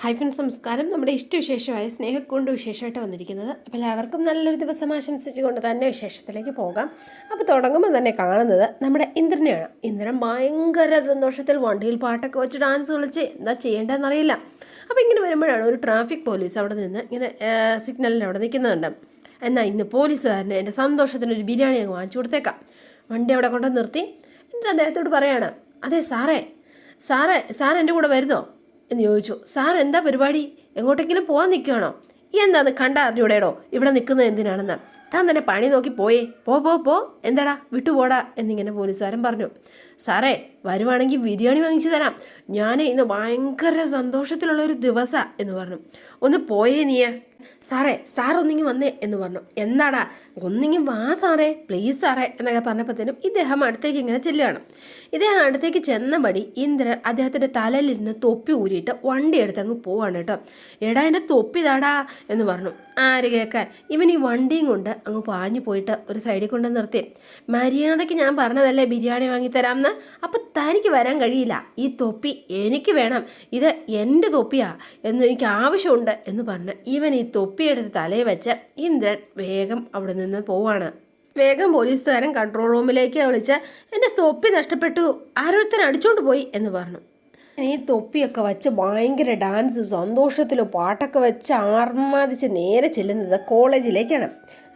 High സംസ്കാരം നമ്മുടെ ഇഷ്ടവിശേഷമായ സ്നേഹക്കൊണ്ട് വിശേഷമായിട്ട് വന്നിരിക്കുന്നത്. അപ്പോൾ എല്ലാവർക്കും നല്ലൊരു ദിവസം ആശംസിച്ചുകൊണ്ട് തന്നെ വിശേഷത്തിലേക്ക് പോകാം. അപ്പോൾ തുടങ്ങുമ്പോൾ തന്നെ കാണുന്നത് നമ്മുടെ ഇന്ദ്രനെയാണ്. ഇന്ദ്രൻ ഭയങ്കര സന്തോഷത്തിൽ വണ്ടിയിൽ പാട്ടൊക്കെ വെച്ച് ഡാൻസ് കളിച്ച് എന്താ ചെയ്യേണ്ടതെന്നറിയില്ല. അപ്പോൾ ഇങ്ങനെ വരുമ്പോഴാണ് ഒരു ട്രാഫിക് പോലീസ് അവിടെ നിന്ന് ഇങ്ങനെ സിഗ്നലിന്റെ അവിടെ നിൽക്കുന്നുണ്ട്. എന്നാൽ ഇന്ന് പോലീസുകാരന് എന്റെ സന്തോഷത്തിന് ഒരു ബിരിയാണി അങ്ങ് വാങ്ങിച്ചു കൊടുത്തേക്കാം. വണ്ടി അവിടെ കൊണ്ട് നിർത്തി. എന്നിട്ട് അദ്ദേഹത്തോട് പറയാണ് അതെ സാറേ സാറേ സാർ എന്റെ കൂടെ വരുന്നോ? എന്ന് ചോദിച്ചു സാർ എന്താ പരിപാടി? എങ്ങോട്ടെങ്കിലും പോകാൻ നിൽക്കുകയാണോ എന്താന്ന് കണ്ട അറിഞ്ഞൂടേടോ? ഇവിടെ നിൽക്കുന്നത് എന്തിനാണെന്ന്? താൻ തന്നെ പണി നോക്കി പോയേ. പോ പോ പോ. എന്താടാ? വിട്ടുപോടാ. എന്നിങ്ങനെ പോലീസുകാരൻ പറഞ്ഞു സാറേ വരുവാണെങ്കിൽ ബിരിയാണി വാങ്ങിച്ചു തരാം. ഞാൻ ഇന്ന് ഭയങ്കര സന്തോഷത്തിലുള്ള ഒരു ദിവസമാണ് എന്ന് പറഞ്ഞു. ഒന്ന് പോയേ നീയ. സാറേ സാർ ഒന്നിങ്ങി വന്നേ എന്ന് പറഞ്ഞു. എന്താടാ? ഒന്നിങ്ങി വാ സാറേ. പ്ലീസ് സാറേ എന്നൊക്കെ പറഞ്ഞപ്പോഴത്തേനും ഇദ്ദേഹം അടുത്തേക്ക് ഇങ്ങനെ ചെല്ലുകയാണ്. ഇദ്ദേഹം അടുത്തേക്ക് ചെന്നപടി ഇന്ദ്രൻ അദ്ദേഹത്തിന്റെ തലയിലിരുന്ന് തൊപ്പി ഊരിയിട്ട് വണ്ടി എടുത്തങ്ങ് പോവാണ് കേട്ടോ. എടാ എന്റെ തൊപ്പി താടാ എന്ന് പറഞ്ഞു. ആര് കേൾക്കാൻ ഇവൻ ഈ വണ്ടിയും കൊണ്ട് അങ്ങ് പാഞ്ഞു പോയിട്ട് ഒരു സൈഡിൽ കൊണ്ട് നിർത്തി. മര്യാദയ്ക്ക് ഞാൻ പറഞ്ഞതല്ലേ ബിരിയാണി വാങ്ങിത്തരാമെന്ന് അപ്പം തനിക്ക് വരാൻ കഴിയില്ല. ഈ തൊപ്പി എനിക്ക് വേണം. ഇത് എന്റെ തൊപ്പിയാ എന്ന് എനിക്ക് ആവശ്യമുണ്ട് എന്ന് പറഞ്ഞ് ഇവൻ ഈ തൊപ്പിയെടുത്ത് തലയിൽ വെച്ച് ഇന്ദ്രൻ വേഗം അവിടെ നിന്ന് പോവാണ്. വേഗം പോലീസുകാരൻ കൺട്രോൾ റൂമിലേക്ക് വിളിച്ച് എന്റെ തൊപ്പി നഷ്ടപ്പെട്ടു. ആരോരുത്തൻ അടിച്ചോണ്ട് പോയി എന്ന് പറഞ്ഞു. ഈ തൊപ്പിയൊക്കെ വെച്ച് ഭയങ്കര ഡാൻസും സന്തോഷത്തിലും പാട്ടൊക്കെ വെച്ച് ആർമാദിച്ച് നേരെ ചെല്ലുന്നത് കോളേജിലേക്കാണ്.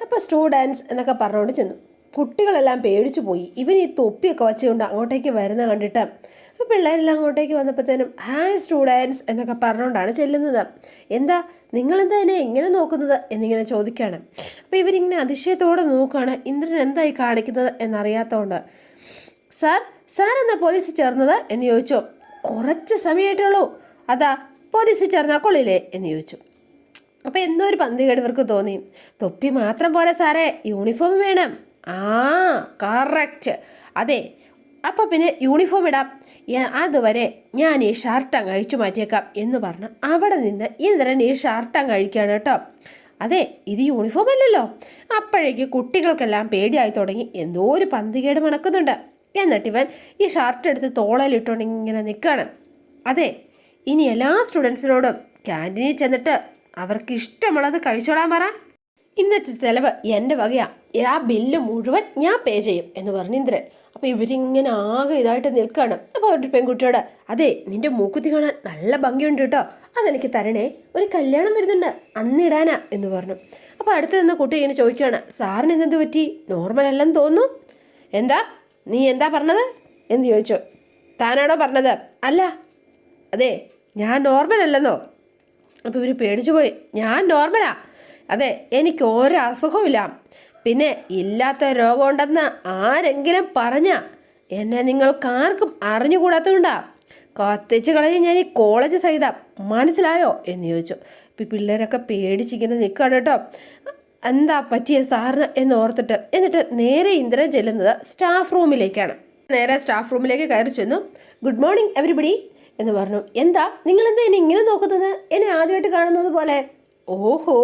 അപ്പോൾ സ്റ്റുഡൻസ് എന്നൊക്കെ പറഞ്ഞുകൊണ്ട് ചെന്നു. കുട്ടികളെല്ലാം പേടിച്ചു പോയി. ഇവൻ ഈ തൊപ്പിയൊക്കെ വെച്ചുകൊണ്ട് അങ്ങോട്ടേക്ക് വരുന്ന കണ്ടിട്ട്. പിള്ളേരെല്ലാം അങ്ങോട്ടേക്ക് വന്നപ്പോഴത്തേനും ഹായ് സ്റ്റുഡൻസ് എന്നൊക്കെ പറഞ്ഞുകൊണ്ടാണ് ചെല്ലുന്നത്. എന്താ? നിങ്ങളെന്താ എന്നെ എങ്ങനെ നോക്കുന്നത് എന്നിങ്ങനെ ചോദിക്കുകയാണ് അപ്പോൾ ഇവരിങ്ങനെ അതിശയത്തോടെ നോക്കുകയാണ്. ഇന്ദ്രൻ എന്തായി കാണിക്കുന്നത് എന്നറിയാത്തതുകൊണ്ട് സാർ സാർ എന്താ പോലീസിൽ ചേർന്നത്? എന്ന് ചോദിച്ചു. കുറച്ച് സമയമായിട്ടുള്ളൂ അതാ പോലീസ് ചേർന്നാൽ കൊള്ളില്ലേ? എന്ന് ചോദിച്ചു. അപ്പോൾ എന്തോ ഒരു പന്തികേട് ഇവർക്ക് തോന്നി. തൊപ്പി മാത്രം പോരാ സാറേ യൂണിഫോം വേണം. ആ കറക്റ്റ് അതെ അപ്പോൾ പിന്നെ യൂണിഫോം ഇടാം. അതുവരെ ഞാൻ ഈ ഷർട്ട് അങ്ങ് അഴിച്ചു മാറ്റിയേക്കാം എന്ന് പറഞ്ഞ് അവിടെ നിന്ന് ഇന്ദ്രൻ ഈ ഷർട്ട് അങ്ങ് അഴിക്കുകയാണ് കേട്ടോ. അതെ ഇത് യൂണിഫോം അല്ലല്ലോ. അപ്പോഴേക്ക് കുട്ടികൾക്കെല്ലാം പേടിയായി തുടങ്ങി. എന്തോ ഒരു പന്തികേട് മണക്കുന്നുണ്ട്. എന്നിട്ട് ഇവൻ ഈ ഷർട്ട് എടുത്ത് തോളയിലിട്ടുകൊണ്ട് ഇങ്ങനെ നിൽക്കുകയാണ് അതെ ഇനി എല്ലാ സ്റ്റുഡൻസിനോടും ക്യാന്റീനിൽ ചെന്നിട്ട് അവർക്ക് ഇഷ്ടമുള്ളത് കഴിച്ചോളാൻ പറ. ഇന്നത്തെ ചിലവ് എന്റെ വകയാ. ആ ബില്ല് മുഴുവൻ ഞാൻ പേ ചെയ്യും എന്ന് പറഞ്ഞു ഇന്ദ്രൻ. അപ്പോൾ ഇവരിങ്ങനെ ആകെ ഇതായിട്ട് നിൽക്കുകയാണ് അപ്പോൾ ഒരു പെൺകുട്ടിയോട് അതെ നിന്റെ മൂക്കുത്തി കാണാൻ നല്ല ഭംഗിയുണ്ട് കേട്ടോ അതെനിക്ക് തരണേ. ഒരു കല്യാണം വരുന്നുണ്ട്. അന്നിടാനാ എന്ന് പറഞ്ഞു. അപ്പോൾ അടുത്ത് നിന്ന് കുട്ടി ഇങ്ങനെ ചോദിക്കുകയാണ് സാറിന് ഇന്നെന്ത് പറ്റി? നോർമൽ അല്ലെന്ന് തോന്നുന്നു? എന്താ? നീ എന്താ പറഞ്ഞത്? എന്ന് ചോദിച്ചു. താനാണോ പറഞ്ഞത്? അല്ല. അതെ ഞാൻ നോർമൽ അല്ലെന്നോ. അപ്പോൾ ഇവർ പേടിച്ചു പോയി. ഞാൻ നോർമലാ അതെ എനിക്ക് ഒരസുഖവും അസുഖമില്ല പിന്നെ ഇല്ലാത്ത രോഗമുണ്ടെന്ന് ആരെങ്കിലും പറഞ്ഞ? എന്നെ നിങ്ങൾക്കാർക്കും അറിഞ്ഞുകൂടാത്തതുകൊണ്ടാ. കത്തിച്ച് കളയും ഞാൻ ഈ കോളേജ് സഹിത മനസ്സിലായോ എന്ന് ചോദിച്ചു. ഇപ്പം പിള്ളേരൊക്കെ പേടിച്ചിങ്ങനെ നിൽക്കുകയാണ് കേട്ടോ. എന്താ പറ്റിയ സാറിന് എന്ന് ഓർത്തിട്ട് എന്നിട്ട് നേരെ ഇന്ദ്രൻ ചെല്ലുന്നത് സ്റ്റാഫ് റൂമിലേക്കാണ്. നേരെ സ്റ്റാഫ് റൂമിലേക്ക് കയറി ചെന്നു. ഗുഡ് മോർണിംഗ് എവരിബഡി എന്ന് പറഞ്ഞു. എന്താ? നിങ്ങൾ എന്താ എന്നെ ഇങ്ങനെ നോക്കുന്നത്? എന്നെ ആദ്യമായിട്ട് കാണുന്നത് പോലെ? ഓഹോ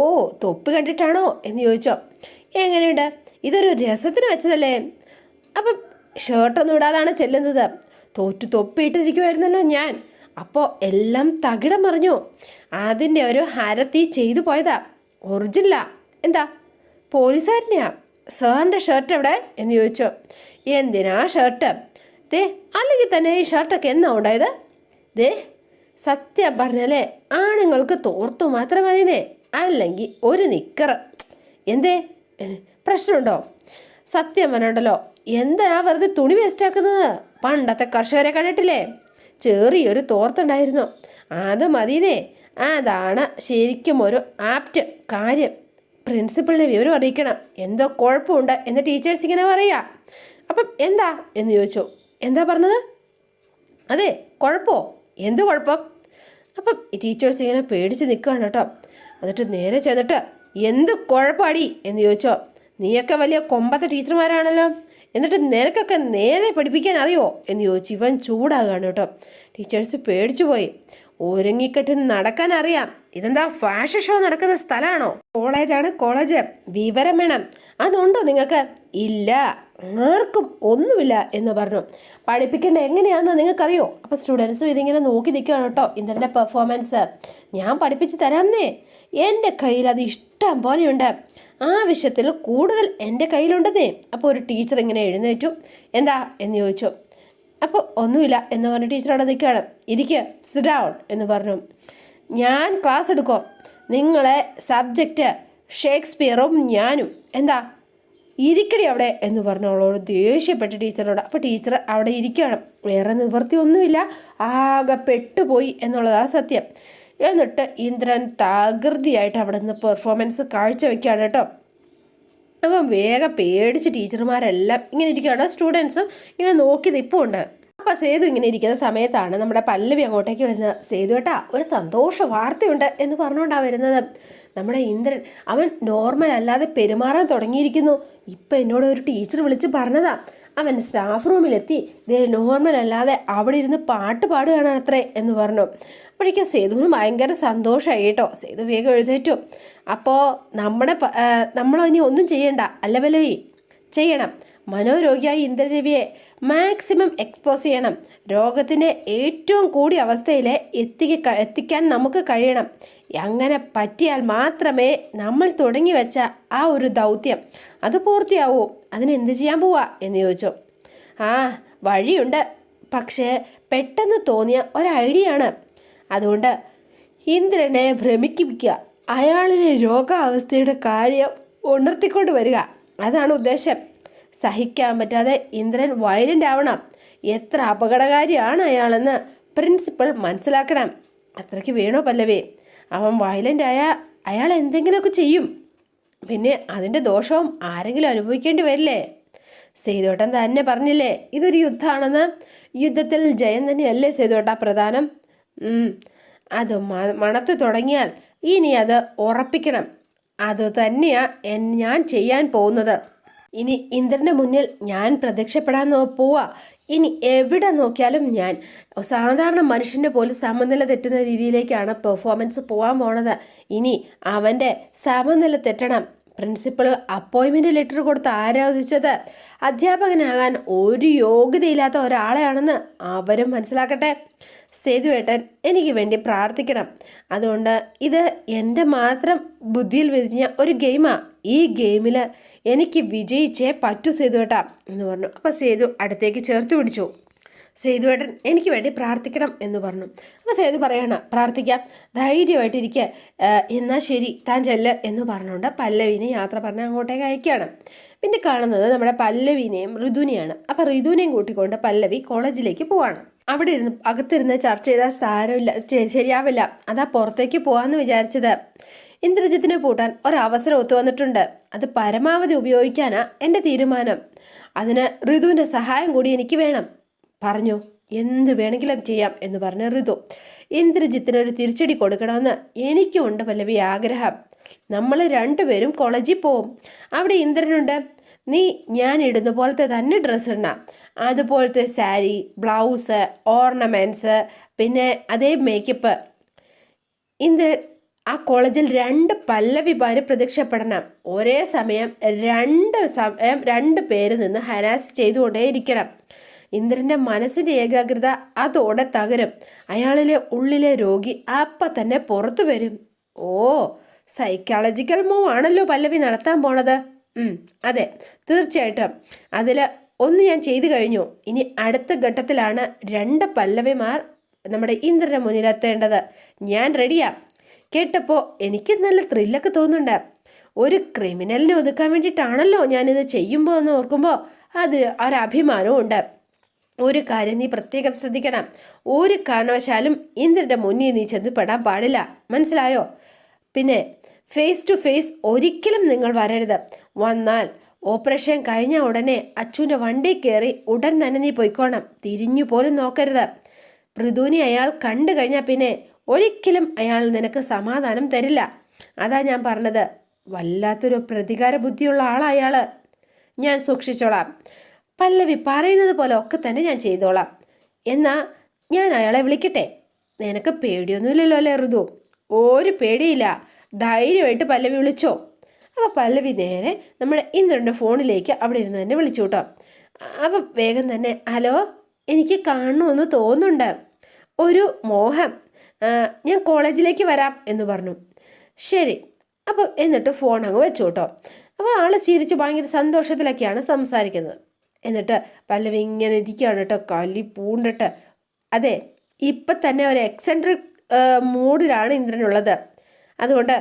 തൊപ്പ് കണ്ടിട്ടാണോ? എന്ന് ചോദിച്ചോ. എങ്ങനെയുണ്ട്? ഇതൊരു രസത്തിന് വെച്ചതല്ലേ? അപ്പം ഷർട്ടൊന്നും ഇടാതാണ് ചെല്ലുന്നത്. തോറ്റു തൊപ്പിയിട്ടിരിക്കുമായിരുന്നല്ലോ ഞാൻ. അപ്പോൾ എല്ലാം തകിടം മറിഞ്ഞു. അതിന്റെ ഒരു ഹരത്തി ചെയ്തു പോയതാ. ഒറിജിനലാ. എന്താ? പോലീസുകാരനെയാ? സാറിന്റെ ഷർട്ട് എവിടെ? എന്ന് ചോദിച്ചു. എന്തിനാ ഷർട്ട് ദേ അല്ലെങ്കിൽ തന്നെ ഈ ഷർട്ടൊക്കെ എന്നാ ഉണ്ടായത്? ദേ സത്യം പറഞ്ഞാലേ ആണുങ്ങൾക്ക് തോർത്തു മാത്രം മതിനേ അല്ലെങ്കിൽ ഒരു നിക്കർ എന്തേ പ്രശ്നമുണ്ടോ? സത്യം പറഞ്ഞുണ്ടല്ലോ എന്തിനാ വെറുതെ തുണി വേസ്റ്റാക്കുന്നത് പണ്ടത്തെ കർഷകരെ കണ്ടിട്ടില്ലേ? ചെറിയൊരു തോർത്തുണ്ടായിരുന്നു. അത് മതിയേ അതാണ് ശരിക്കും ഒരു ആപ്റ്റ് കാര്യം. പ്രിൻസിപ്പളിനെ വിവരം അറിയിക്കണം. എന്തോ കുഴപ്പമുണ്ട് എന്ന് ടീച്ചേഴ്സ് ഇങ്ങനെ പറയുക അപ്പം എന്താ എന്ന് ചോദിച്ചു. എന്താ പറഞ്ഞത്? അതെ കുഴപ്പമോ എന്ത് കുഴപ്പം? അപ്പം ടീച്ചേഴ്സ് ഇങ്ങനെ പേടിച്ച് നിൽക്കുകയാണ് കേട്ടോ. എന്നിട്ട് നേരെ ചെന്നിട്ട് എന്ത് കുഴപ്പാടി എന്ന് ചോദിച്ചോ. നീയൊക്കെ വലിയ കൊമ്പത്തെ ടീച്ചർമാരാണല്ലോ. എന്നിട്ട് നിനക്കൊക്കെ നേരെ പഠിപ്പിക്കാൻ അറിയോ എന്ന് ചോദിച്ചു ഇവൻ ചൂടാകാണ് കേട്ടോ. ടീച്ചേഴ്സ് പേടിച്ചു പോയി. ഒരുങ്ങിക്കെട്ട് നടക്കാൻ അറിയാം. ഇതെന്താ ഫാഷൻ ഷോ നടക്കുന്ന സ്ഥലമാണോ? കോളേജാണ് കോളേജ് വിവരം വേണം. അതുണ്ടോ നിങ്ങൾക്ക്? ഇല്ല. ആർക്കും ഒന്നുമില്ല എന്ന് പറഞ്ഞു. പഠിപ്പിക്കേണ്ട എങ്ങനെയാണെന്ന് നിങ്ങൾക്കറിയോ? അപ്പോൾ സ്റ്റുഡൻസും ഇതിങ്ങനെ നോക്കി നിൽക്കുകയാണ് കേട്ടോ. ഇന്ദ്രന്റെ പെർഫോമൻസ് ഞാൻ പഠിപ്പിച്ച് തരാമെന്നേ എന്റെ കയ്യിൽ അത് ഇഷ്ടം പോലെയുണ്ട്. ആവശ്യത്തിൽ കൂടുതൽ എന്റെ കയ്യിലുണ്ടെന്നേ. അപ്പോൾ ഒരു ടീച്ചർ ഇങ്ങനെ എഴുന്നേറ്റു. എന്താ? എന്ന് ചോദിച്ചു. അപ്പോൾ ഒന്നുമില്ല എന്ന് പറഞ്ഞ ടീച്ചർ അവിടെ നിൽക്കുകയാണ്. ഇരിക്കുക ഡൗൺ എന്ന് പറഞ്ഞു. ഞാൻ ക്ലാസ് എടുക്കും. നിങ്ങളെ സബ്ജക്റ്റ് ഷേക്സ്പിയറും ഞാനും. എന്താ? ഇരിക്കടി അവിടെ എന്ന് പറഞ്ഞു അവളോട് ദേഷ്യപ്പെട്ട് ടീച്ചറോട് അപ്പോൾ ടീച്ചർ അവിടെ ഇരിക്കണം വേറെ നിവൃത്തിയൊന്നുമില്ല. ആകെ പെട്ടുപോയി എന്നുള്ളതാണ് സത്യം. എന്നിട്ട് ഇന്ദ്രൻ തകൃതിയായിട്ട് അവിടെ നിന്ന് പെർഫോമൻസ് കാഴ്ചവെക്കുകയാണ് കേട്ടോ. അപ്പം വേഗം പേടിച്ച് ടീച്ചർമാരെല്ലാം ഇങ്ങനെ ഇരിക്കുകയാണ്. സ്റ്റുഡൻസും ഇങ്ങനെ നോക്കി നിൽപ്പുണ്ട് അപ്പം സേതു ഇങ്ങനെ ഇരിക്കുന്ന സമയത്താണ് നമ്മുടെ പല്ലവി അങ്ങോട്ടേക്ക് വരുന്നത്. സേതു ഏട്ടാ ഒരു സന്തോഷ വാർത്തയുണ്ട് എന്ന് പറഞ്ഞുകൊണ്ടാണ് വരുന്നത്. നമ്മുടെ ഇന്ദ്രൻ അവൻ നോർമൽ അല്ലാതെ പെരുമാറാൻ തുടങ്ങിയിരിക്കുന്നു. ഇപ്പം എന്നോട് ഒരു ടീച്ചർ വിളിച്ച് പറഞ്ഞതാ. അവൻ സ്റ്റാഫ് റൂമിലെത്തി ദേ നോർമൽ അല്ലാതെ അവിടെ ഇരുന്ന് പാട്ട് പാടുകയാണ് അത്രേ എന്ന് പറഞ്ഞു. അപ്പോഴേക്കും സേതുവിന് ഭയങ്കര സന്തോഷമായി കേട്ടോ. സേതു വേഗം എഴുന്നേറ്റു. അപ്പോൾ നമ്മുടെ നമ്മളിനി ഒന്നും ചെയ്യണ്ട. അല്ല പല്ലവി? ചെയ്യണം. മനോരോഗിയായ ഇന്ദ്രരവിയെ മാക്സിമം എക്സ്പോസ് ചെയ്യണം. രോഗത്തിന്റെ ഏറ്റവും കൂടിയ അവസ്ഥയിൽ എത്തിക്ക എത്തിക്കാൻ നമുക്ക് കഴിയണം. അങ്ങനെ പറ്റിയാൽ മാത്രമേ നമ്മൾ തുടങ്ങി വെച്ച ആ ഒരു ദൗത്യം അത് പൂർത്തിയാവൂ. അതിന് എന്ത് ചെയ്യാൻ പോവാ? എന്ന് ചോദിച്ചു. ആ വഴിയുണ്ട്. പക്ഷേ പെട്ടെന്ന് തോന്നിയ ഒരു ഐഡിയ ആണ്. അതുകൊണ്ട് ഇന്ദ്രനെ ഭ്രമിപ്പിക്കുക. അയാളിലെ രോഗാവസ്ഥയുടെ കാര്യം ഉണർത്തിക്കൊണ്ട് വരിക. അതാണ് ഉദ്ദേശം. സഹിക്കാൻ പറ്റാതെ ഇന്ദ്രൻ വയലന്റ് ആവണം എത്ര അപകടകാരിയാണ് അയാളെന്ന് പ്രിൻസിപ്പൾ മനസ്സിലാക്കണം. അത്രയ്ക്ക് വേണോ പല്ലവേ? അവൻ വയലന്റ് ആയ അയാൾ എന്തെങ്കിലുമൊക്കെ ചെയ്യും. പിന്നെ അതിന്റെ ദോഷവും ആരെങ്കിലും അനുഭവിക്കേണ്ടി വരില്ലേ? സേതോട്ടൻ തന്നെ പറഞ്ഞില്ലേ ഇതൊരു യുദ്ധമാണെന്ന്. യുദ്ധത്തിൽ ജയം തന്നെയല്ലേ സേതോട്ട പ്രധാനം. അത് മണത്ത് തുടങ്ങിയാൽ ഇനി അത് ഉറപ്പിക്കണം. അത് തന്നെയാ എൻ- ഞാൻ ചെയ്യാൻ പോകുന്നത്. ഇനി ഇന്ദ്രന്റെ മുന്നിൽ ഞാൻ പ്രത്യക്ഷപ്പെടാൻ പോവാ. ഇനി എവിടെ നോക്കിയാലും ഞാൻ. സാധാരണ മനുഷ്യന്റെ പോലും സമനില തെറ്റുന്ന രീതിയിലേക്കാണ് പെർഫോമൻസ് പോകാൻ പോണത്. ഇനി അവന്റെ സമനില തെറ്റണം. പ്രിൻസിപ്പൾ അപ്പോയിൻമെന്റ് ലെറ്റർ കൊടുത്ത് ആരാധിച്ചത് അധ്യാപകനാകാൻ ഒരു യോഗ്യതയില്ലാത്ത ഒരാളെയാണെന്ന് അവരും മനസ്സിലാക്കട്ടെ. സേതുവേട്ടൻ എനിക്ക് വേണ്ടി പ്രാർത്ഥിക്കണം. അതുകൊണ്ട് ഇത് എന്റെ മാത്രം ബുദ്ധിയിൽ വിരിഞ്ഞ ഒരു ഗെയിമാണ് ഈ ഗെയിമിൽ എനിക്ക് വിജയിച്ചേ പറ്റൂ സേതുവേട്ടാ എന്ന് പറഞ്ഞു. അപ്പോൾ സേതു അടുത്തേക്ക് ചേർത്ത് പിടിച്ചു. സേതുവേട്ടൻ എനിക്ക് വേണ്ടി പ്രാർത്ഥിക്കണം എന്ന് പറഞ്ഞു. അപ്പോൾ സേതു പറയണ പ്രാർത്ഥിക്കാം. ധൈര്യമായിട്ടിരിക്കുക എന്നാൽ ശരി. താൻ ചെല്ല് എന്ന് പറഞ്ഞുകൊണ്ട് പല്ലവിനെ യാത്ര പറഞ്ഞ് അങ്ങോട്ടേക്ക് അയക്കുകയാണ്. പിന്നെ കാണുന്നത് നമ്മുടെ പല്ലവിനെയും ഋതുവിനെയാണ്. അപ്പോൾ ഋതുവിനെയും കൂട്ടിക്കൊണ്ട് പല്ലവി കോളേജിലേക്ക് പോവാണ്. അവിടെ ഇരുന്ന് അകത്തിരുന്ന് ചർച്ച ചെയ്താൽ സാരമില്ല ശരിയാവില്ല. അതാ പുറത്തേക്ക് പോകാമെന്ന് വിചാരിച്ചത്. ഇന്ദ്രജിത്തിനെ പൂട്ടാൻ ഒരവസരം ഒത്തു വന്നിട്ടുണ്ട്. അത് പരമാവധി ഉപയോഗിക്കാനാണ് എന്റെ തീരുമാനം. അതിന് ഋതുവിന്റെ സഹായം കൂടി എനിക്ക് വേണം. പറഞ്ഞു എന്ത് വേണമെങ്കിലും ചെയ്യാം എന്ന് പറഞ്ഞ ഋതു. ഇന്ദ്രജിത്തിന് ഒരു തിരിച്ചടി കൊടുക്കണമെന്ന് എനിക്കുമുണ്ട് പല്ലവി ആഗ്രഹം. നമ്മൾ രണ്ടുപേരും കോളേജിൽ പോവും. അവിടെ ഇന്ദ്രനുണ്ട്. നീ ഞാൻ ഇടുന്ന പോലത്തെ തന്നെ ഡ്രസ്സ് ഇടണം. അതുപോലത്തെ സാരി ബ്ലൗസ് ഓർണമെന്റ്സ് പിന്നെ അതേ മേക്കപ്പ്. ഇന്ദ്രൻ ആ കോളേജിൽ രണ്ട് പല്ലവിമാര് പ്രത്യക്ഷപ്പെടണം. ഒരേ സമയം രണ്ട് സമയം രണ്ട് പേര് നിന്ന് ഹരാസ് ചെയ്തുകൊണ്ടേയിരിക്കണം. ഇന്ദ്രന്റെ മനസ്സിന്റെ ഏകാഗ്രത അതോടെ തകരും. അയാളിലെ ഉള്ളിലെ രോഗി അപ്പ തന്നെ പുറത്തു വരും. ഓ സൈക്കോളജിക്കൽ മൂവ് ആണല്ലോ പല്ലവി നടത്താൻ പോണത്. അതെ തീർച്ചയായിട്ടും. അതിൽ ഒന്ന് ഞാൻ ചെയ്തു കഴിഞ്ഞു. ഇനി അടുത്ത ഘട്ടത്തിലാണ് രണ്ട് പല്ലവിമാർ നമ്മുടെ ഇന്ദ്രന്റെ മുന്നിലെത്തേണ്ടത് ഞാൻ റെഡിയാ കേട്ടപ്പോൾ എനിക്ക് നല്ല ത്രില്ലൊക്കെ തോന്നുന്നുണ്ട്. ഒരു ക്രിമിനലിനെ ഒതുക്കാൻ വേണ്ടിയിട്ടാണല്ലോ ഞാനിത് ചെയ്യുമ്പോൾ എന്ന് ഓർക്കുമ്പോൾ അത് ഒരഭിമാനവും ഉണ്ട്. ഒരു കാര്യം നീ പ്രത്യേകം ശ്രദ്ധിക്കണം. ഒരു കാരണവശാലും ഇന്ദ്രന്റെ മുന്നിൽ നീ ചെന്ന് പെടാൻ പാടില്ല. മനസ്സിലായോ? പിന്നെ ഫേസ് ടു ഫേസ് ഒരിക്കലും നിങ്ങൾ വരരുത്. വന്നാൽ ഓപ്പറേഷൻ കഴിഞ്ഞ ഉടനെ അച്ചുവിന്റെ വണ്ടി കയറി ഉടൻ തന്നെ നീ പൊയ്ക്കോണം. തിരിഞ്ഞു പോലും നോക്കരുത്. പൃഥുവിനെ അയാൾ കണ്ടു കഴിഞ്ഞാൽ പിന്നെ ഒരിക്കലും അയാൾ നിനക്ക് സമാധാനം തരില്ല. അതാ ഞാൻ പറഞ്ഞത്. വല്ലാത്തൊരു പ്രതികാര ബുദ്ധിയുള്ള ആളാ അയാൾ. ഞാൻ സൂക്ഷിച്ചോളാം. പല്ലവി പറയുന്നത് പോലെ ഒക്കെ തന്നെ ഞാൻ ചെയ്തോളാം. എന്നാ ഞാൻ അയാളെ വിളിക്കട്ടെ? നിനക്ക് പേടിയൊന്നുമില്ലല്ലോ അല്ലേ ഋതു? ഒരു പേടിയില്ല. ധൈര്യമായിട്ട് പല്ലവി വിളിച്ചോ. അപ്പോൾ പല്ലവി നേരെ നമ്മുടെ ഇന്ദ്രന്റെ ഫോണിലേക്ക് അവിടെ ഇരുന്ന് തന്നെ വിളിച്ചു കേട്ടോ. അപ്പോൾ വേഗം തന്നെ ഹലോ എനിക്ക് കാണണമെന്ന് തോന്നുന്നുണ്ട്. ഒരു മോഹം. ഞാൻ കോളേജിലേക്ക് വരാം എന്ന് പറഞ്ഞു. ശരി. അപ്പം എന്നിട്ട് ഫോൺ അങ്ങ് വെച്ചു കേട്ടോ. അപ്പോൾ ആൾ ചിരിച്ച് ഭയങ്കര സന്തോഷത്തിലൊക്കെയാണ് സംസാരിക്കുന്നത്. എന്നിട്ട് പല്ലവി ഇങ്ങനെ ഇരിക്കുകയാണ് കേട്ടോ കലി പൂണ്ടിട്ട് അതെ ഇപ്പം തന്നെ ഒരു എക്സെൻട്രിക് മൂഡിലാണ് ഇന്ദ്രനുള്ളത്. അതുകൊണ്ട്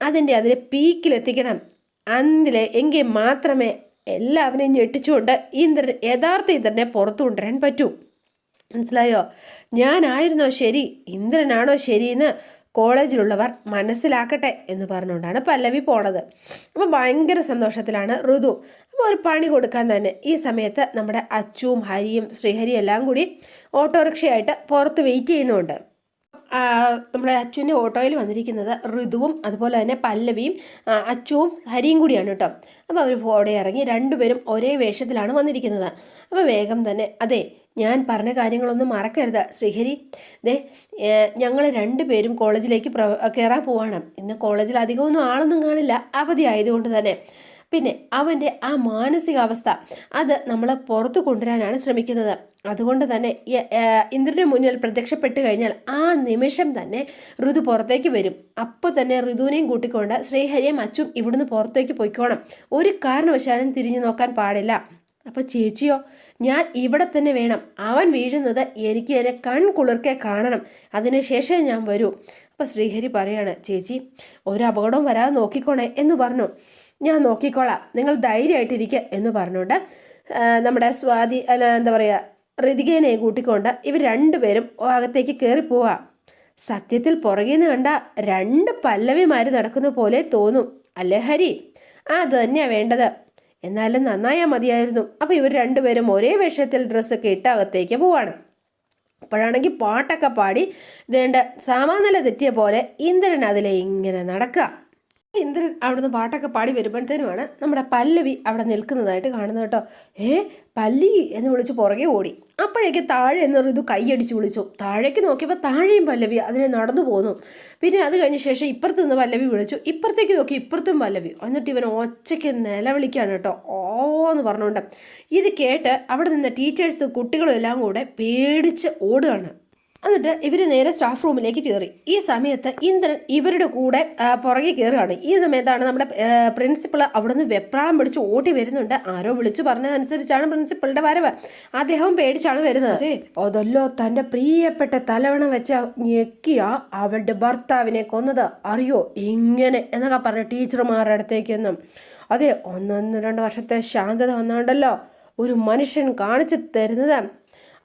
അതിന്റെ അതിൽ പീക്കിലെത്തിക്കണം അന്നിലെ എങ്കിൽ മാത്രമേ എല്ലാവരെയും ഞെട്ടിച്ചുകൊണ്ട് ഇന്ദ്രൻ യഥാർത്ഥ ഇന്ദ്രനെ പുറത്തു കൊണ്ടുവരാൻ പറ്റൂ. മനസ്സിലായോ? ഞാനായിരുന്നോ ശരി? ഇന്ദ്രനാണോ ശരിയെന്ന് കോളേജിലുള്ളവർ മനസ്സിലാക്കട്ടെ എന്ന് പറഞ്ഞുകൊണ്ടാണ് പല്ലവി പോണത്. അപ്പോൾ ഭയങ്കര സന്തോഷത്തിലാണ് ഋതു. അപ്പോൾ ഒരു പണി കൊടുക്കാൻ തന്നെ ഈ സമയത്ത് നമ്മുടെ അച്ചുവും ഹരിയും ശ്രീഹരിയും എല്ലാം കൂടി ഓട്ടോറിക്ഷയായിട്ട് പുറത്ത് വെയിറ്റ് ചെയ്യുന്നുണ്ട്. നമ്മുടെ അച്ചുവിന്റെ ഓട്ടോയിൽ വന്നിരിക്കുന്നത് ഋതുവും അതുപോലെ തന്നെ പല്ലവിയും അച്ചുവും ഹരിയും കൂടിയാണ് കേട്ടോ. അപ്പോൾ അവർ ഓടെ ഇറങ്ങി രണ്ടുപേരും ഒരേ വേഷത്തിലാണ് വന്നിരിക്കുന്നത്. അപ്പോൾ വേഗം തന്നെ അതെ ഞാൻ പറഞ്ഞ കാര്യങ്ങളൊന്നും മറക്കരുത്. ശ്രീഹരി ദേ ഞങ്ങൾ രണ്ടുപേരും കോളേജിലേക്ക് പ്ര കയറാൻ പോവാണ്. ഇന്ന് കോളേജിൽ അധികമൊന്നും ആളൊന്നും കാണില്ല. അവധി ആയതുകൊണ്ട് തന്നെ. പിന്നെ അവന്റെ ആ മാനസികാവസ്ഥ അത് നമ്മൾ പുറത്തു കൊണ്ടുവരാനാണ് ശ്രമിക്കുന്നത്. അതുകൊണ്ട് തന്നെ ഇന്ദ്രന് മുന്നിൽ പ്രത്യക്ഷപ്പെട്ട് കഴിഞ്ഞാൽ ആ നിമിഷം തന്നെ ഋതു പുറത്തേക്ക് വരും. അപ്പോൾ തന്നെ ഋതുവിനെയും കൂട്ടിക്കൊണ്ട് ശ്രീഹരിയും അച്ചും ഇവിടുന്ന് പുറത്തേക്ക് പോയിക്കോണം. ഒരു കാരണവശാലും തിരിഞ്ഞു നോക്കാൻ പാടില്ല. അപ്പോൾ ചേച്ചിയോ ഞാൻ ഇവിടെ തന്നെ വേണം. അവൻ വീഴുന്നത് എനിക്ക് എന്നെ കൺകുളിർക്കെ കാണണം. അതിനുശേഷം ഞാൻ വരൂ. അപ്പോൾ ശ്രീഹരി പറയാണ് ചേച്ചി ഒരു അപകടവും വരാതെ നോക്കിക്കോണേ എന്ന് പറഞ്ഞു. ഞാൻ നോക്കിക്കോളാം. നിങ്ങൾ ധൈര്യമായിട്ടിരിക്കുക എന്ന് പറഞ്ഞുകൊണ്ട് നമ്മുടെ സ്വാതി അല്ല എന്താ പറയുക ഋതികേനെ കൂട്ടിക്കൊണ്ട് ഇവർ രണ്ടുപേരും അകത്തേക്ക് കയറി പോവാ. സത്യത്തിൽ പുറകിൽ നിന്ന് കണ്ട രണ്ട് പല്ലവിമാര് നടക്കുന്ന പോലെ തോന്നും. അല്ലേ ഹരി? അത് തന്നെയാ വേണ്ടത്. എന്നാലും നന്നായാ മതിയായിരുന്നു. അപ്പോൾ ഇവർ രണ്ടുപേരും ഒരേ വേഷത്തിൽ ഡ്രസ്സൊക്കെ ഇട്ട് അകത്തേക്ക് പോവാണ്. അപ്പോഴാണെങ്കിൽ പാട്ടൊക്കെ പാടി ഇതേണ്ട സാമാനില തെറ്റിയ പോലെ ഇന്ദ്രൻ അതിലെ ഇങ്ങനെ നടക്കുക. ഇന്ദ്രൻ അവിടുന്ന് പാട്ടൊക്കെ പാടി വരുമ്പോഴത്തേനുമാണ് നമ്മുടെ പല്ലവി അവിടെ നിൽക്കുന്നതായിട്ട് കാണുന്നത് കേട്ടോ. ഏ പല്ലി എന്ന് വിളിച്ച് പുറകെ ഓടി. അപ്പോഴേക്ക് താഴെ എന്നൊരു ഇത് കൈയടിച്ച് വിളിച്ചു. താഴേക്ക് നോക്കിയപ്പോൾ താഴെയും പല്ലവി അതിനെ നടന്നു പോന്നു. പിന്നെ അത് കഴിഞ്ഞ ശേഷം ഇപ്പുറത്ത് നിന്ന് പല്ലവി വിളിച്ചു. ഇപ്പുറത്തേക്ക് നോക്കി ഇപ്പുറത്തും പല്ലവി. എന്നിട്ട് ഇവൻ ഒച്ചയ്ക്ക് നിലവിളിക്കാണ് കേട്ടോ. ഓ എന്ന് പറഞ്ഞുകൊണ്ട്. ഇത് കേട്ട് അവിടെ നിന്ന് ടീച്ചേഴ്സ് കുട്ടികളും എല്ലാം കൂടെ പേടിച്ച് ഓടുകയാണ്. എന്നിട്ട് ഇവർ നേരെ സ്റ്റാഫ് റൂമിലേക്ക് കയറി ഈ സമയത്ത് ഇന്ദ്രൻ ഇവരുടെ കൂടെ പുറകെ കയറുകയാണ് ഈ സമയത്താണ് നമ്മുടെ പ്രിൻസിപ്പൾ അവിടുന്ന് വെപ്രാളം പിടിച്ച് ഓടി വരുന്നുണ്ട്. ആരോ വിളിച്ചു പറഞ്ഞതനുസരിച്ചാണ് പ്രിൻസിപ്പളുടെ വരവ്. അദ്ദേഹം പേടിച്ചാണ് വരുന്നത്. അതല്ലോ തന്റെ പ്രിയപ്പെട്ട തലവണ വെച്ച ഞെക്കിയ അവളുടെ ഭർത്താവിനെ കൊന്നത്. അറിയോ? ഇങ്ങനെ എന്നൊക്കെ പറഞ്ഞ ടീച്ചർമാരുടെ അടുത്തേക്കൊന്നും അതെ ഒന്നൊന്ന് രണ്ട് വർഷത്തെ ശാന്തത വന്നാണ്ടല്ലോ ഒരു മനുഷ്യൻ കാണിച്ചു തരുന്നത്.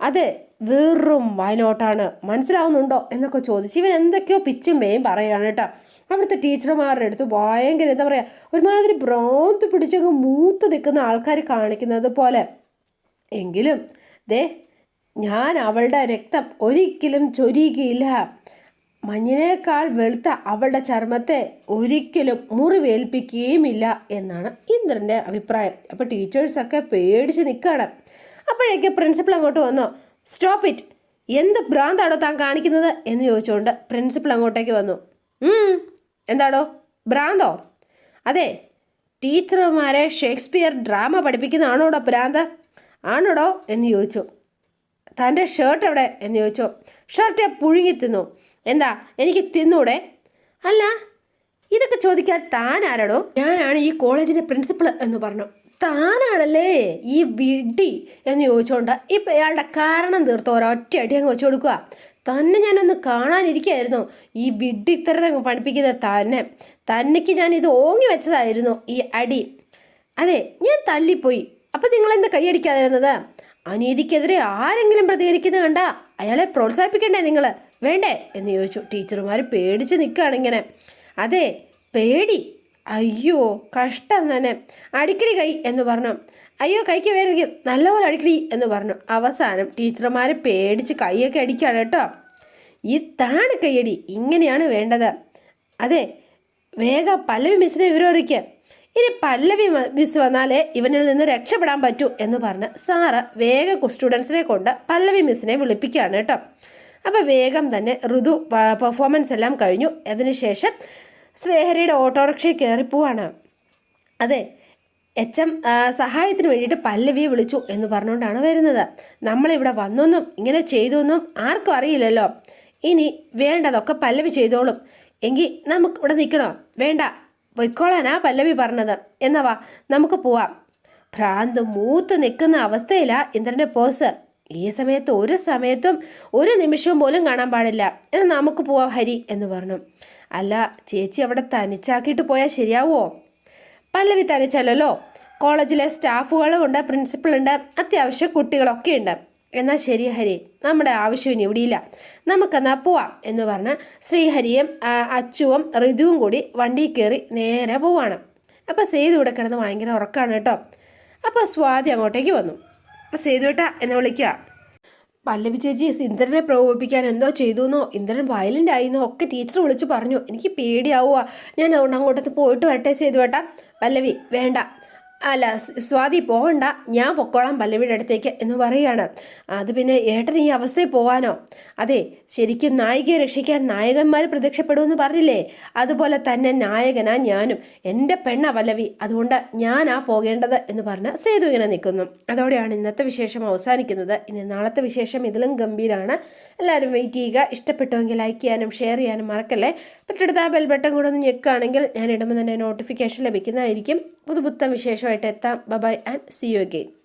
അതെ വെറും വയലോട്ടാണ്. മനസ്സിലാവുന്നുണ്ടോ? എന്നൊക്കെ ചോദിച്ച് ഇവൻ എന്തൊക്കെയോ പിച്ചും പേയും പറയുകയാണ് കേട്ടോ. അവിടുത്തെ ടീച്ചർമാരുടെ അടുത്ത് ഭയങ്കര എന്താ പറയുക ഒരുമാതിരി ഭ്രാന്ത് പിടിച്ചങ്ങ് മൂത്ത് നിൽക്കുന്ന ആൾക്കാർ കാണിക്കുന്നത് പോലെ. എങ്കിലും ദേ ഞാൻ അവളുടെ രക്തം ഒരിക്കലും ചൊരിയുകയില്ല. മഞ്ഞിനേക്കാൾ വെളുത്ത അവളുടെ ചർമ്മത്തെ ഒരിക്കലും മുറിവേൽപ്പിക്കുകയുമില്ല എന്നാണ് ഇന്ദ്രന്റെ അഭിപ്രായം. അപ്പോൾ ടീച്ചേഴ്സൊക്കെ പേടിച്ച് നിൽക്കുകയാണ് അപ്പോഴേക്ക് പ്രിൻസിപ്പൾ അങ്ങോട്ട് വന്നോ. സ്റ്റോപ്പ് ഇറ്റ് എന്ത് ഭ്രാന്താണോ താൻ കാണിക്കുന്നത് എന്ന് ചോദിച്ചുകൊണ്ട് പ്രിൻസിപ്പൾ അങ്ങോട്ടേക്ക് വന്നു. എന്താടോ? ഭ്രാന്തോ? അതെ ടീച്ചർമാരെ ഷേക്സ്പിയർ ഡ്രാമ പഠിപ്പിക്കുന്നതാണോടോ ഭ്രാന്ത്? ആണോടോ എന്ന് ചോദിച്ചു. തന്റെ ഷർട്ട് എവിടെ? എന്ന് ചോദിച്ചു. ഷർട്ട് പുഴുങ്ങി തിന്നു. എന്താ എനിക്ക് തിന്നൂടെ? അല്ല ഇതൊക്കെ ചോദിക്കാൻ താൻ ആരാടോ? ഞാനാണ് ഈ കോളേജിന്റെ പ്രിൻസിപ്പൾ എന്ന് പറഞ്ഞു. താനാണല്ലേ ഈ വിഡി എന്ന് ചോദിച്ചുകൊണ്ട് ഇപ്പം ഇയാളുടെ കാരണം തീർത്ത് ഒരൊറ്റ അടി അങ്ങ് വെച്ചു കൊടുക്കുക. തന്നെ ഞാനൊന്ന് കാണാനിരിക്കുകയായിരുന്നു ഈ വിഡി ഇത്തരത്തങ്ങ് പഠിപ്പിക്കുന്ന തന്നെ. തന്നെക്ക് ഞാൻ ഇത് ഓങ്ങി വെച്ചതായിരുന്നു ഈ അടി. അതെ ഞാൻ തല്ലിപ്പോയി. അപ്പം നിങ്ങളെന്താ കൈയടിക്കാതിരുന്നത് അനീതിക്കെതിരെ ആരെങ്കിലും പ്രതികരിക്കുന്ന കണ്ട അയാളെ പ്രോത്സാഹിപ്പിക്കണ്ടേ നിങ്ങൾ വേണ്ടേ? എന്ന് ചോദിച്ചു. ടീച്ചർമാർ പേടിച്ച് നിൽക്കുകയാണിങ്ങനെ അതെ പേടി. അയ്യോ കഷ്ടം തന്നെ അടിക്കടി കൈ എന്ന് പറഞ്ഞു. അയ്യോ കൈക്ക് വേറെ നല്ലപോലെ അടിക്കടി എന്ന് പറഞ്ഞു. അവസാനം ടീച്ചർമാർ പേടിച്ച് കൈയൊക്കെ അടിക്കുകയാണ് കേട്ടോ. ഈ ഇതാണ് കൈയടി ഇങ്ങനെയാണ് വേണ്ടത്. അതെ വേഗം പല്ലവി മിസ്സിനെ വിവരം അറിയിക്കുക ഇനി പല്ലവി മിസ് വന്നാലേ ഇവനിൽ നിന്ന് രക്ഷപ്പെടാൻ പറ്റൂ എന്ന് പറഞ്ഞ് സാറ് വേഗം സ്റ്റുഡൻസിനെ കൊണ്ട് പല്ലവി മിസ്സിനെ വിളിപ്പിക്കുകയാണ് കേട്ടോ. അപ്പോൾ വേഗം തന്നെ ഋതു പെർഫോമൻസ് എല്ലാം കഴിഞ്ഞു. അതിനുശേഷം ശ്രീഹരിയുടെ ഓട്ടോറിക്ഷയിൽ കയറി പോവാണ്. അതെ എച്ച് എം സഹായത്തിന് വേണ്ടിയിട്ട് പല്ലവിയെ വിളിച്ചു എന്ന് പറഞ്ഞുകൊണ്ടാണ് വരുന്നത്. നമ്മളിവിടെ വന്നൊന്നും ഇങ്ങനെ ചെയ്തൊന്നും ആർക്കും അറിയില്ലല്ലോ. ഇനി വേണ്ടതൊക്കെ പല്ലവി ചെയ്തോളും. എങ്കിൽ നമുക്ക് ഇവിടെ നിൽക്കണോ? വേണ്ട പൊയ്ക്കോളാനാ പല്ലവി പറഞ്ഞത്. എന്നവാ നമുക്ക് പോവാം. ഭ്രാന്ത് മൂത്ത് നിൽക്കുന്ന അവസ്ഥയിലാണ് ഇന്ദ്രന്റെ പോസ് ഈ സമയത്ത് ഒരു സമയത്തും ഒരു നിമിഷവും പോലും കാണാൻ പാടില്ല. എന്ന് നമുക്ക് പോവാം ഹരി എന്ന് പറഞ്ഞു. അല്ല ചേച്ചി അവിടെ തനിച്ചാക്കിയിട്ട് പോയാൽ ശരിയാവുമോ പല്ലവി തനിച്ചല്ലല്ലോ. കോളേജിലെ സ്റ്റാഫുകളും ഉണ്ട് പ്രിൻസിപ്പളുണ്ട് അത്യാവശ്യം കുട്ടികളൊക്കെ ഉണ്ട് എന്നാൽ ശരി ഹരി. നമ്മുടെ ആവശ്യം ഇനി ഇവിടെയില്ല. നമുക്കെന്നാ പോവാം എന്ന് പറഞ്ഞ് ശ്രീഹരിയും അച്ചുവും ഋതുവും കൂടി വണ്ടിയിൽ കയറി നേരെ പോവാണ്. അപ്പോൾ സേതു ഇവിടെ കിടന്ന് ഭയങ്കര ഉറക്കമാണ് കേട്ടോ. അപ്പോൾ സ്വാതി അങ്ങോട്ടേക്ക് വന്നു. അപ്പോൾ ഏട്ടാ എന്നെ വിളിക്കുക പല്ലവി ചേച്ചി ഇന്ദ്രനെ പ്രകോപിപ്പിക്കാൻ എന്തോ ചെയ്തു എന്നോ ഇന്ദ്രൻ വയലന്റ് ആയിന്നോ? ഒക്കെ ടീച്ചർ വിളിച്ച് പറഞ്ഞു. എനിക്ക് പേടിയാവുക ഞാൻ അതുകൊണ്ട് അങ്ങോട്ടത്ത് പോയിട്ട് വരട്ടെ ചെയ്തു വേട്ടാ പല്ലവി വേണ്ട. അല്ല സ്വാതി പോകണ്ട ഞാൻ പൊക്കോളാം പല്ലവിയുടെ അടുത്തേക്ക് എന്ന് പറയുകയാണ്. അത് പിന്നെ ഏട്ടൻ ഈ അവസ്ഥയിൽ പോകാനോ അതെ ശരിക്കും നായികയെ രക്ഷിക്കാൻ നായകന്മാർ പ്രത്യക്ഷപ്പെടുമെന്ന് പറഞ്ഞില്ലേ? അതുപോലെ തന്നെ നായകനാ ഞാനും. എന്റെ പെണ്ണ പല്ലവി. അതുകൊണ്ട് ഞാനാ പോകേണ്ടത് എന്ന് പറഞ്ഞ് സേതു ഇങ്ങനെ നിൽക്കുന്നു. അതോടെയാണ് ഇന്നത്തെ വിശേഷം അവസാനിക്കുന്നത്. ഇനി നാളത്തെ വിശേഷം ഇതിലും ഗംഭീരമാണ് എല്ലാവരും വെയിറ്റ് ചെയ്യുക. ഇഷ്ടപ്പെട്ടുവെങ്കിൽ ലൈക്ക് ചെയ്യാനും ഷെയർ ചെയ്യാനും മറക്കല്ലേ? തൊട്ടടുത്ത ആ ബെൽ ബട്ടൺ കൂടെ ഒന്ന് ഞെക്കുകയാണെങ്കിൽ ഞാൻ ഇടുമ്പോൾ തന്നെ നോട്ടിഫിക്കേഷൻ ലഭിക്കുന്നതായിരിക്കും. പുതുപുത്തൻ വിശേഷമായിട്ട് എത്താം. Bye and see you again